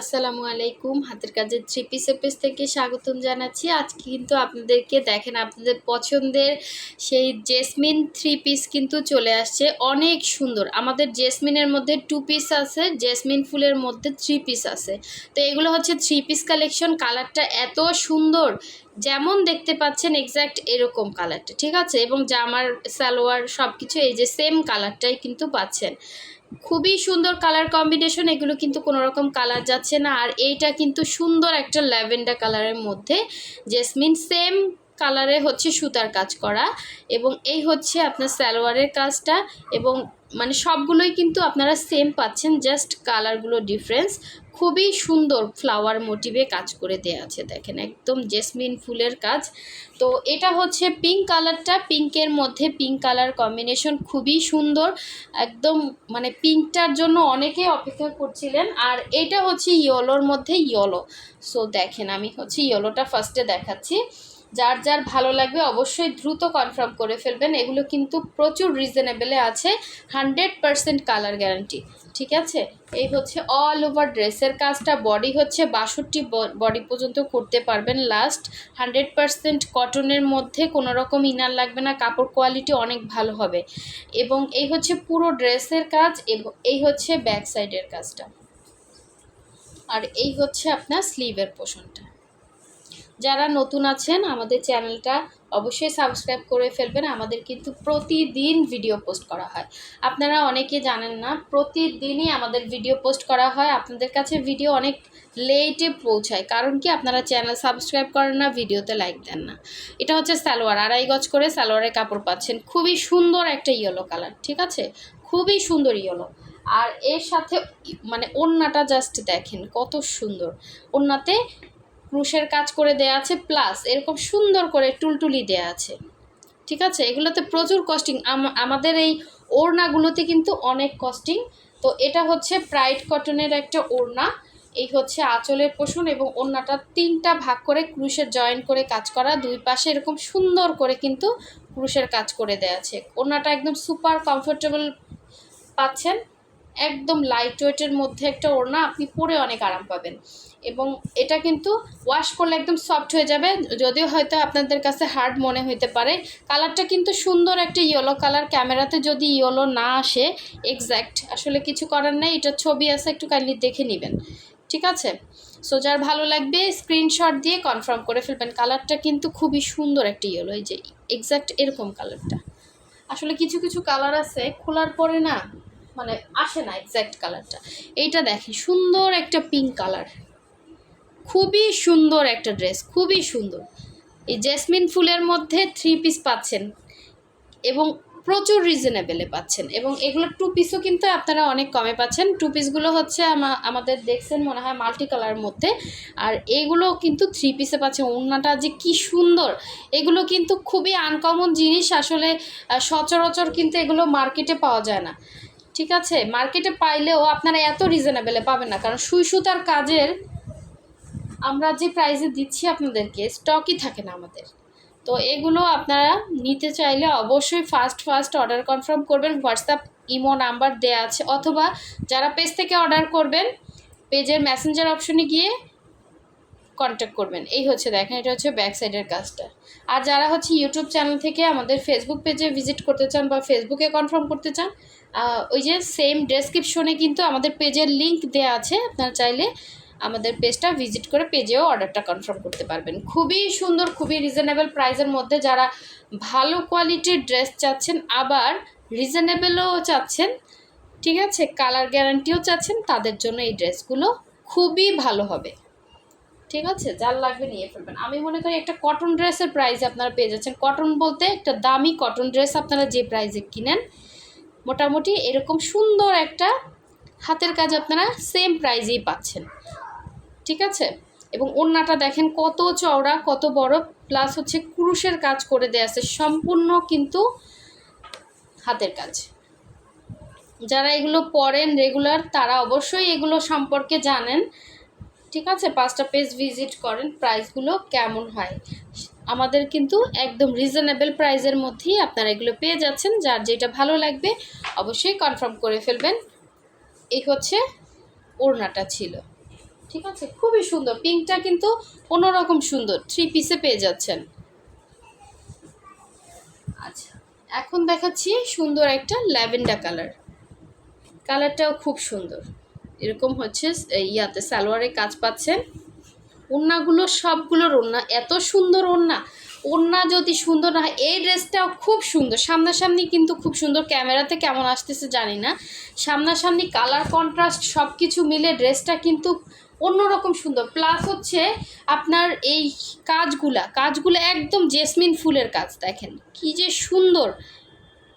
আসসালামু আলাইকুম। হাতের কাজের থ্রি পিস পেজ থেকে স্বাগতম জানাচ্ছি। আজকে কিন্তু আপনাদেরকে দেখেন, আপনাদের পছন্দের সেই জেসমিন থ্রি পিস কিন্তু চলে আসছে। অনেক সুন্দর। আমাদের জেসমিনের মধ্যে টু পিস আছে জেসমিন ফুলের মধ্যে থ্রি পিস আছে। তো এগুলো হচ্ছে থ্রি পিস কালেকশন কালারটা এত সুন্দর, যেমন দেখতে পাচ্ছেন এক্স্যাক্ট এরকম কালারটা, ঠিক আছে? এবং জামার, সালোয়ার সব কিছু এই যে সেম কালারটাই কিন্তু পাচ্ছেন। খুবই সুন্দর কালার কম্বিনেশন এগুলো কিন্তু কোনো রকম কালার যাচ্ছে না। আর এইটা কিন্তু সুন্দর একটা ল্যাভেন্ডার কালারের মধ্যে। জেসমিন সেম কালারে হচ্ছে সুতার কাজ করা। এবং এই হচ্ছে আপনার সালোয়ারের কাজটা। এবং মানে সবগুলোই কিন্তু আপনারা সেম পাচ্ছেন জাস্ট কালারগুলো ডিফারেন্স খুবই সুন্দর ফ্লাওয়ার মোটিভে কাজ করে দেওয়া আছে, দেখেন, একদম জেসমিন ফুলের কাজ। তো এটা হচ্ছে পিঙ্ক কালারটা পিঙ্কের মধ্যে পিঙ্ক কালার কম্বিনেশন খুবই সুন্দর। একদম মানে পিঙ্কটার জন্য অনেকে অপেক্ষা করছিলেন, আর এটা হচ্ছে ইয়োলোর মধ্যে ইয়োলো সো দেখেন, আমি হচ্ছে ইয়োলোটা ফার্স্টে দেখাচ্ছি। যার যার ভালো লাগবে অবশ্যই দ্রুত কনফার্ম করে ফেলবেন। এগুলো কিন্তু প্রচুর রিজনেবেলে আছে হান্ড্রেড পারসেন্ট কালার গ্যারান্টি ঠিক আছে? এই হচ্ছে অল ওভার ড্রেসের কাজটা বডি হচ্ছে বাষট্টি বডি পর্যন্ত করতে পারবেন লাস্ট হান্ড্রেড পারসেন্ট কটনের মধ্যে কোনো রকম ইনার লাগবে না, কাপড় কোয়ালিটি অনেক ভালো হবে। এবং এই হচ্ছে পুরো ড্রেসের কাজ, এবং, এই হচ্ছে ব্যাক সাইডের কাজটা। আর এই হচ্ছে আপনার স্লিভের পোষণটা যারা নতুন আছেন, আমাদের চ্যানেলটা অবশ্যই সাবস্ক্রাইব করে ফেলবেন। আমাদের কিন্তু প্রতিদিন ভিডিও পোস্ট করা হয়। আপনারা অনেকে জানেন না, প্রতিদিনই আমাদের ভিডিও পোস্ট করা হয়। আপনাদের কাছে ভিডিও অনেক লেটে পৌঁছায়। কারণ কি? আপনারা চ্যানেল সাবস্ক্রাইব করেন না, ভিডিওতে লাইক দেন না। এটা হচ্ছে সালোয়ার। আড়াই গজ করে সালোয়ারের কাপড় পাচ্ছেন। খুবই সুন্দর একটা ইয়েলো কালার, ঠিক আছে? খুবই সুন্দর ইয়েলো। আর এর সাথে মানে ওড়নাটা জাস্ট দেখেন কত সুন্দর। ওড়নাতে ক্রুশের কাজ করে দেয়া আছে প্লাস এরকম সুন্দর করে টুলটুলি দেয়া আছে। ঠিক আছে? এগুলোতে প্রচুর কস্টিং আমাদের এই ওড়নাগুলোতে কিন্তু অনেক কস্টিং তো এটা হচ্ছে প্রাইড কটনের একটা ওড়না। এই হচ্ছে আঁচলের পোষণ এবং ওড়নাটা তিনটা ভাগ করে ক্রুশের জয়েন করে কাজ করা। দুই পাশে এরকম সুন্দর করে কিন্তু ক্রুশের কাজ করে দেয়া আছে। ওড়নাটা একদম সুপার কমফোর্টেবল পাচ্ছেন। একদম লাইট ওয়েটের মধ্যে একটা ওড়না। আপনি পরে অনেক আরাম পাবেন। এবং এটা কিন্তু ওয়াশ করলে একদম সফট হয়ে যাবে। যদিও হয়তো আপনাদের কাছে হার্ড মনে হইতে পারে। কালারটা কিন্তু সুন্দর একটা ইয়েলো কালার ক্যামেরাতে যদি ইয়েলো না আসে এক্স্যাক্ট আসলে কিছু করার নেই। এটা ছবি আছে, একটু কাইন্ডলি দেখে নেবেন। ঠিক আছে? সো যার ভালো লাগবে স্ক্রিনশট দিয়ে কনফার্ম করে ফেলবেন। কালারটা কিন্তু খুবই সুন্দর একটা ইয়েলো এই যে এক্স্যাক্ট এরকম কালারটা আসলে কিছু কিছু কালার আছে, খোলার পরে না মানে আসে না এক্স্যাক্ট কালারটা এইটা দেখি সুন্দর একটা পিঙ্ক কালার খুবই সুন্দর একটা ড্রেস, খুবই সুন্দর। এই জেসমিন ফুলের মধ্যে থ্রি পিস পাচ্ছেন এবং প্রচুর রিজনেবেলে পাচ্ছেন এবং এগুলো টু পিসও কিন্তু আপনারা অনেক কমে পাচ্ছেন। টু পিসগুলো হচ্ছে আমাদের দেখছেন মনে হয় মাল্টি কালারের মধ্যে আর এগুলো কিন্তু থ্রি পিসে পাচ্ছেন ওড়নাটা যে কি সুন্দর! এগুলো কিন্তু খুবই আনকমন জিনিস, আসলে সচরাচর কিন্তু এগুলো মার্কেটে পাওয়া যায় না। ঠিক আছে? মার্কেটে পাইলেও আপনারা এত রিজনেবেলে পাবেন না, কারণ সুই সুতার কাজের আমরা যে প্রাইসে দিচ্ছি আপনাদেরকে স্টকই থাকে না আমাদের। তো এগুলো আপনারা নিতে চাইলে অবশ্যই ফার্স্ট ফার্স্ট অর্ডার কনফার্ম করবেন। হোয়াটসঅ্যাপ ইমো নাম্বার দেওয়া আছে। অথবা যারা পেজ থেকে অর্ডার করবেন পেজের মেসেঞ্জার অপশনে গিয়ে কন্ট্যাক্ট করবেন। এই হচ্ছে দেখেন, এটা হচ্ছে ব্যাক সাইডের কাজটা। আর যারা হচ্ছে ইউটিউব চ্যানেল থেকে আমাদের ফেসবুক পেজে ভিজিট করতে চান বা ফেসবুকে কনফার্ম করতে চান ওই যে সেম ডেসক্রিপশনে কিন্তু আমাদের পেজের লিঙ্ক দেওয়া আছে। আপনারা চাইলে আমাদের পেজটা ভিজিট করে পেজেও অর্ডারটা কনফার্ম করতে পারবেন। খুবই সুন্দর, খুবই রিজনেবল প্রাইসের মধ্যে যারা ভালো কোয়ালিটির ড্রেস চাচ্ছেন, আবার রিজনেবলও চাচ্ছেন, ঠিক আছে? কালার গ্যারান্টিও চাচ্ছেন, তাদের জন্য এই ড্রেসগুলো খুবই ভালো হবে। ঠিক আছে? যার লাগবে নিয়ে ফেলবেন। আমি মনে করি একটা কটন ড্রেসের প্রাইস আপনারা পেয়ে যাচ্ছেন। কটন বলতে একটা দামি কটন ড্রেস আপনারা যে প্রাইসে কিনেন, মোটামুটি এরকম সুন্দর একটা হাতের কাজ আপনারা সেম প্রাইজেই পাচ্ছেন। ঠিক আছে? এবং ওড়নাটা দেখেন কত চওড়া, কত বড় প্লাস হচ্ছে ক্রুশের কাজ করে দেয়া আছে, সম্পূর্ণ কিন্তু হাতের কাজ। যারা এগুলো পড়েন রেগুলার তারা অবশ্যই এগুলো সম্পর্কে জানেন। ঠিক আছে? পাঁচটা পেজ ভিজিট করেন প্রাইসগুলো কেমন হয়। আমাদের কিন্তু একদম রিজনেবল প্রাইসের মধ্যেই আপনারা এগুলো পেয়ে যাচ্ছেন। যার যেটা ভালো লাগবে, অবশ্যই কনফার্ম করে ফেলবেন। এই হচ্ছে ওড়নাটা ছিল। ঠিক আছে? খুবই সুন্দর। পিঙ্কটা কিন্তু অন্যরকম সুন্দর। থ্রি পিসে পেয়ে যাচ্ছেন। আচ্ছা এখন দেখাচ্ছি সুন্দর একটা ল্যাভেন্ডার কালার। কালারটাও খুব সুন্দর। এরকম হচ্ছে ইয়াতে সালোয়ারে কাজ পাচ্ছেন। ওড়নাগুলো সবগুলোর ওড়না। এত সুন্দর ওড়না। ওড়না যদি সুন্দর না হয়, এই ড্রেসটাও খুব সুন্দর। সামনাসামনি কিন্তু খুব সুন্দর। ক্যামেরাতে কেমন আসতেছে জানি না। সামনাসামনি কালার কন্ট্রাস্ট সব কিছু মিলে ড্রেসটা কিন্তু অন্যরকম সুন্দর। প্লাস হচ্ছে আপনার এই কাজগুলা, কাজগুলো একদম জেসমিন ফুলের কাজ, দেখেন। কি যে সুন্দর।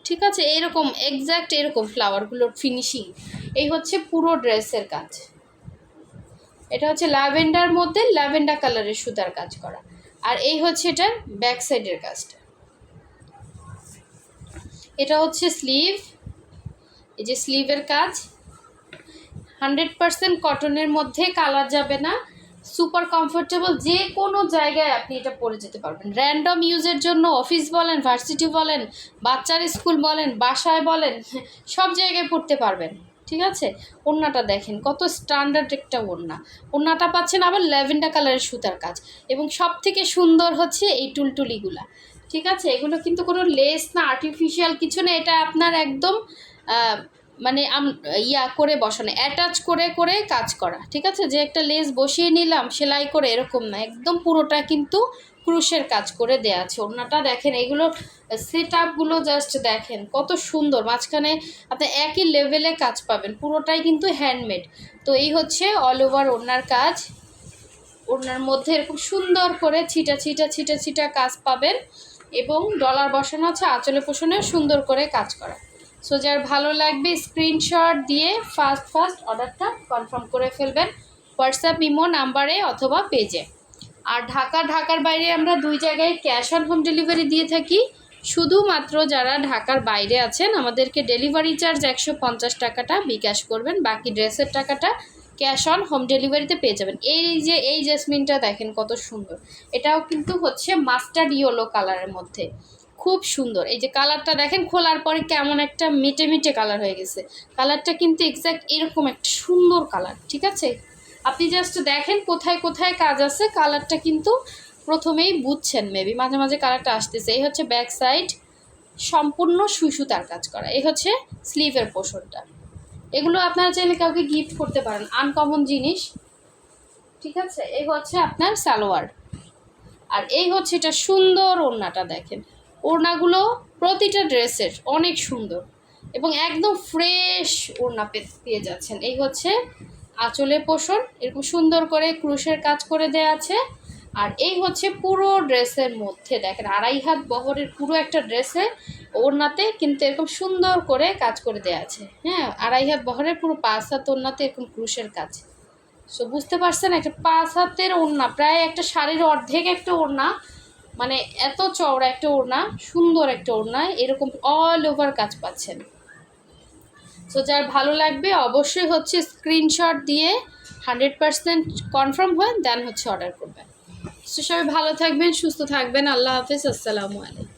ঠিক আছে? এরকম এক্স্যাক্ট এরকম ফ্লাওয়ারগুলোর ফিনিশিং এই হচ্ছে পুরো ড্রেসের কাজ। এটা হচ্ছে ল্যাভেন্ডার মধ্যে ল্যাভেন্ডার কালারের সুতার কাজ করা। আর এই হচ্ছে এটার ব্যাক সাইডের কাজটা। এটা হচ্ছে স্লিভ এই যে স্লিভের কাজ। হান্ড্রেড পারসেন্ট কটনের মধ্যে কালার যাবে না। সুপার কমফোর্টেবল যে কোনো জায়গায় আপনি এটা পরে যেতে পারবেন। র্যান্ডম ইউজের জন্য অফিস বলেন, ভার্সিটি বলেন, বাচ্চার স্কুল বলেন, বাসায় বলেন, সব জায়গায় পড়তে পারবেন। ঠিক আছে? ওড়নাটা দেখেন, কত স্ট্যান্ডার্ড একটা ওড়না। ওড়নাটা পাচ্ছেন আবার ল্যাভেন্ডার কালারের সুতার কাজ। এবং সব থেকে সুন্দর হচ্ছে এই টুলটুলিগুলা। ঠিক আছে? এগুলো কিন্তু কোনো লেস না আর্টিফিশিয়াল কিছু না, এটা আপনার একদম মানে ইয়া করে বসানো অ্যাটাচ করে করে কাজ করা, ঠিক আছে? যে একটা লেস বসিয়ে নিলাম, সেলাই করে এরকম না, একদম পুরোটা কিন্তু ক্রুশের কাজ করে দেয়া আছে। ওড়নাটা দেখেন, এগুলো সেট আপগুলো জাস্ট দেখেন, কত সুন্দর। মাঝখানে আপনি একই লেভেলে কাজ পাবেন, পুরোটাই কিন্তু হ্যান্ডমেড তো এই হচ্ছে অল ওভার ওড়নার কাজ। ওড়নার মধ্যে এরকম সুন্দর করে ছিটা ছিটা ছিটা ছিটা কাজ পাবেন এবং ডলার বসানো আছে, আঁচলে পোষণেও সুন্দর করে কাজ করা। সো যার ভালো লাগবে স্ক্রিনশট দিয়ে ফার্স্ট ফার্স্ট অর্ডারটা কনফার্ম করে ফেলবেন হোয়াটসঅ্যাপ ইমো নাম্বারে অথবা পেজে আর ঢাকা, ঢাকার বাইরে আমরা দুই জায়গায় ক্যাশ অন হোম ডেলিভারি দিয়ে থাকি। শুধুমাত্র যারা ঢাকার বাইরে আছেন, আমাদেরকে ডেলিভারি চার্জ একশো পঞ্চাশ টাকাটা বিকাশ করবেন, বাকি ড্রেসের টাকাটা ক্যাশ অন হোম ডেলিভারিতে পেয়ে যাবেন। এই যে, এই জেসমিনটা দেখেন কত সুন্দর। এটাও কিন্তু হচ্ছে মাস্টার্ড ইয়েলো কালারের মধ্যে। খুব সুন্দর। এই যে কালারটা দেখেন, খোলার পরে কেমন একটা মিটে মিটে কালার হয়ে গেছে। কালারটা কিন্তু এক্স্যাক্ট এরকম একটা সুন্দর কালার ঠিক আছে? আপনি জাস্ট দেখেন কোথায় কোথায় কাজ আছে কালারটা কিন্তু প্রথমেই বুঝছেন মেবি মাঝে মাঝে কালারটা আসতেছে। এই হচ্ছে ব্যাক সাইড সম্পূর্ণ সুসুতার কাজ করা। এই হচ্ছে স্লিভের পোষণটা। এগুলো আপনারা চাইলে কাউকে গিফট করতে পারেন আনকমন জিনিস, ঠিক আছে? এই হচ্ছে আপনার সালোয়ার। আর এই হচ্ছে এটা সুন্দর ওড়নাটা দেখেন। ওড়নাগুলো প্রতিটা ড্রেসের অনেক সুন্দর এবং একদম ফ্রেশ ওড়না পেয়ে যাচ্ছেন। এই হচ্ছে আঁচলের পোষণ, এরকম সুন্দর করে ক্রুশের কাজ করে দেয়া আছে। আর এই হচ্ছে পুরো ড্রেসের মধ্যে, দেখেন আড়াই হাত বহরের পুরো একটা ড্রেসে ওড়নাতে কিন্তু এরকম সুন্দর করে কাজ করে দেয়া আছে। হ্যাঁ আড়াই হাত বহরের পুরো পাঁচ হাত ওড়নাতে এরকম ক্রুশের কাজ। সো বুঝতে পারছেন, একটা পাঁচ হাতের ওড়না, প্রায় একটা শাড়ির অর্ধেক একটা ওড়না মানে এত চওড়া একটা ওড়না, সুন্দর একটা ওড়না, এরকম অল ওভার কাজ পাচ্ছেন। সো যার ভালো লাগবে অবশ্যই হচ্ছে স্ক্রিনশট দিয়ে হান্ড্রেড পার্সেন্ট কনফার্ম হয়ে দেন হচ্ছে অর্ডার করবেন। সো সবাই ভালো থাকবেন, সুস্থ থাকবেন, আল্লাহ হাফিজ, আসসালামু আলাইকুম।